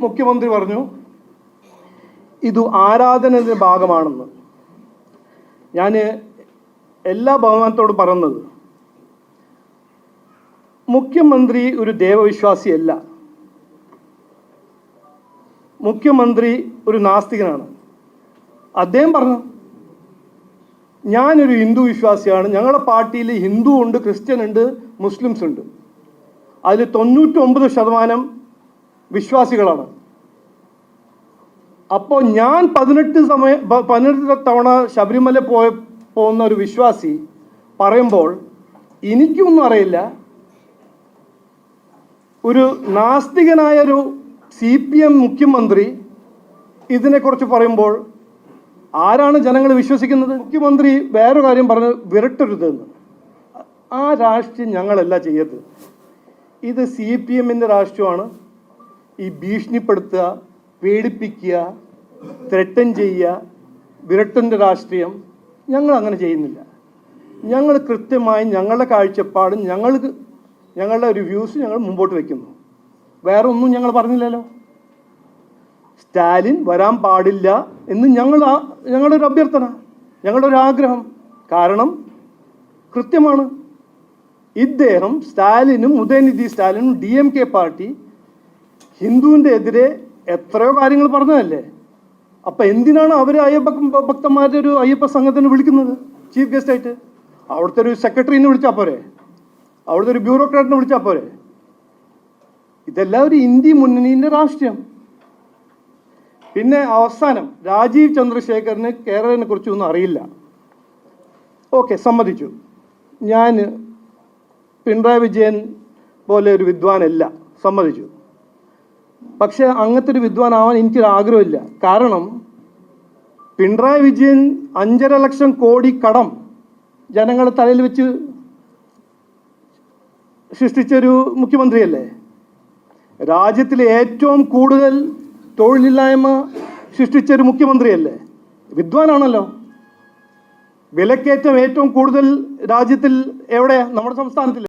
മുഖ്യമന്ത്രി പറഞ്ഞു ഇത് ആരാധനയുടെ ഭാഗമാണെന്ന്. ഞാൻ എല്ലാ ബഹുമാനത്തോടും പറയുന്നത് മുഖ്യമന്ത്രി ഒരു ദേവവിശ്വാസിയല്ല. മുഖ്യമന്ത്രി ഒരു നാസ്തികനാണ്. അദ്ദേഹം പറഞ്ഞു ഞാനൊരു ഹിന്ദു വിശ്വാസിയാണ്. ഞങ്ങളുടെ പാർട്ടിയിൽ ഹിന്ദു ഉണ്ട് ക്രിസ്ത്യൻ ഉണ്ട് മുസ്ലിംസ് ഉണ്ട് അതിൽ തൊണ്ണൂറ്റൊമ്പത് ശതമാനം വിശ്വാസികളാണ്. അപ്പോൾ ഞാൻ പതിനെട്ട് സമയ പതിനെട്ട് തവണ ശബരിമല പോയ പോകുന്ന ഒരു വിശ്വാസി പറയുമ്പോൾ എനിക്കൊന്നും അറിയില്ല. ഒരു നാസ്തികനായ ഒരു സി പി എം മുഖ്യമന്ത്രി ഇതിനെക്കുറിച്ച് പറയുമ്പോൾ ആരാണ് ജനങ്ങൾ വിശ്വസിക്കുന്നത്? മുഖ്യമന്ത്രി വേറൊരു കാര്യം പറഞ്ഞ് വിരട്ടരുതെന്ന് ആ രാഷ്ട്രീയം ഞങ്ങളല്ല ചെയ്യരുത്. ഇത് സി പി എമ്മിന്റെ രാഷ്ട്രീയമാണ്. ഈ ഭീഷണിപ്പെടുത്തുക പേടിപ്പിക്കുക ത്രട്ടൻ ചെയ്യുക വിരട്ടന്റെ രാഷ്ട്രീയം ഞങ്ങൾ അങ്ങനെ ചെയ്യുന്നില്ല. ഞങ്ങൾ കൃത്യമായി ഞങ്ങളുടെ കാഴ്ചപ്പാടും ഞങ്ങൾക്ക് ഞങ്ങളുടെ ഒരു വ്യൂസ് ഞങ്ങൾ മുമ്പോട്ട് വയ്ക്കുന്നു. വേറെ ഒന്നും ഞങ്ങൾ പറഞ്ഞില്ലല്ലോ. സ്റ്റാലിൻ വരാൻ പാടില്ല എന്ന് ഞങ്ങൾ ഞങ്ങളുടെ ഒരു അഭ്യർത്ഥന ഞങ്ങളുടെ ഒരു ആഗ്രഹം. കാരണം കൃത്യമാണ്. ഇദ്ദേഹം സ്റ്റാലിനും ഉദയനിധി സ്റ്റാലിനും ഡി എം കെ പാർട്ടി ഹിന്ദുവിന്റെ എതിരെ എത്രയോ കാര്യങ്ങൾ പറഞ്ഞതല്ലേ? അപ്പം എന്തിനാണ് അവർ അയ്യപ്പ ഭക്തന്മാരുടെ ഒരു അയ്യപ്പ സംഘത്തിന് വിളിക്കുന്നത്? ചീഫ് ഗസ്റ്റ് ആയിട്ട്. അവിടുത്തെ ഒരു സെക്രട്ടറിനെ വിളിച്ചാൽ പോരെ. അവിടുത്തെ ഒരു ബ്യൂറോക്രാറ്റിനെ വിളിച്ചാൽ പോരെ. ഇതെല്ലാം ഒരു ഇന്ത്യ മുന്നണിന്റെ രാഷ്ട്രീയം. പിന്നെ അവസാനം രാജീവ് ചന്ദ്രശേഖറിന് കേരളത്തിനെ കുറിച്ചൊന്നും അറിയില്ല. ഓക്കെ സമ്മതിച്ചു. ഞാൻ പിണറായി വിജയൻ പോലെ ഒരു വിദ്വാനല്ല സമ്മതിച്ചു. പക്ഷെ അങ്ങനത്തെ ഒരു വിദ്വാനാവാൻ എനിക്കൊരു ആഗ്രഹമില്ല കാരണം പിണറായി വിജയൻ അഞ്ചര ലക്ഷം കോടി കടം ജനങ്ങളുടെ തലയിൽ വെച്ച് സൃഷ്ടിച്ചൊരു മുഖ്യമന്ത്രിയല്ലേ? രാജ്യത്തിലെ ഏറ്റവും കൂടുതൽ തൊഴിലില്ലായ്മ സൃഷ്ടിച്ചൊരു മുഖ്യമന്ത്രിയല്ലേ? വിദ്വാനാണല്ലോ. വിലക്കയറ്റം ഏറ്റവും കൂടുതൽ രാജ്യത്തിൽ എവിടെയാ നമ്മുടെ സംസ്ഥാനത്തിൽ